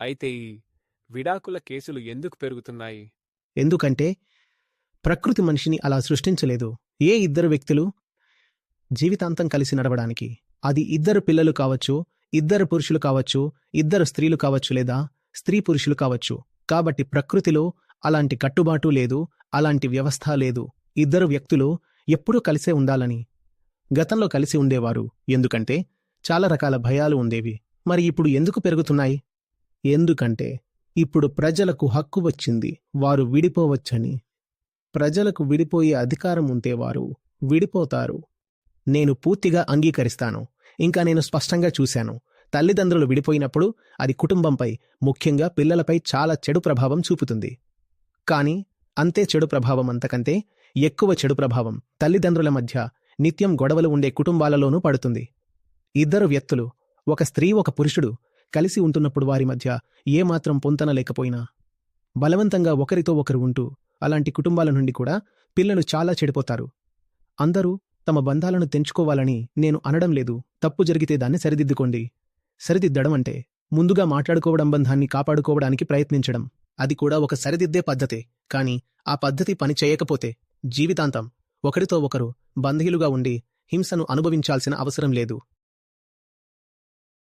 అయితే ఈ విడాకుల కేసులు ఎందుకు పెరుగుతున్నాయి? ఎందుకంటే ప్రకృతి మనిషిని అలా సృష్టించలేదు. ఏ ఇద్దరు వ్యక్తులు? జీవితాంతం కలిసి నడవడానికి. అది ఇద్దరు పిల్లలు కావచ్చు ఇద్దరు పురుషులు కావచ్చు ఇద్దరు స్త్రీలు కావచ్చు లేదా స్త్రీ పురుషులు కావచ్చు. కాబట్టి ప్రకృతిలో అలాంటి కట్టుబాటు లేదు అలాంటి వ్యవస్థ లేదు. ఇద్దరు వ్యక్తులు ఎప్పుడూ కలిసే ఉండాలని గతంలో కలిసి ఉండేవారు. ఎందుకంటే చాలా రకాల భయాలు ఉండేవి. మరి ఇప్పుడు ఎందుకు పెరుగుతున్నాయి? ఎందుకంటే ఇప్పుడు ప్రజలకు హక్కు వచ్చింది వారు విడిపోవచ్చని. ప్రజలకు విడిపోయే అధికారం ఉంటే వారు విడిపోతారు. నేను పూర్తిగా అంగీకరిస్తాను. ఇంకా నేను స్పష్టంగా చూశాను. తల్లిదండ్రులు విడిపోయినప్పుడు అది కుటుంబంపై ముఖ్యంగా పిల్లలపై చాలా చెడు ప్రభావం చూపుతుంది. కానీ అంతే చెడు ప్రభావం అంతకంటే ఎక్కువ చెడు ప్రభావం తల్లిదండ్రుల మధ్య నిత్యం గొడవలు ఉండే కుటుంబాలలోనూ పడుతుంది. ఇద్దరు వ్యక్తులు ఒక స్త్రీ ఒక పురుషుడు కలిసి ఉంటున్నప్పుడు వారి మధ్య ఏమాత్రం పొంతన లేకపోయినా బలవంతంగా ఒకరితో ఒకరు ఉంటూ అలాంటి కుటుంబాల నుండి కూడా పిల్లలు చాలా చెడిపోతారు. అందరూ తమ బంధాలను తెంచుకోవాలని నేను అనడం లేదు. తప్పు జరిగితే దాన్ని సరిదిద్దుకోండి. సరిదిద్దడం అంటే ముందుగా మాట్లాడుకోవడం బంధాన్ని కాపాడుకోవడానికి ప్రయత్నించడం. అది కూడా ఒక సరిదిద్దే పద్ధతే. కానీ ఆ పద్ధతి పని చేయకపోతే జీవితాంతం ఒకరితో ఒకరు బంధీలుగా ఉండి హింసను అనుభవించాల్సిన అవసరం లేదు.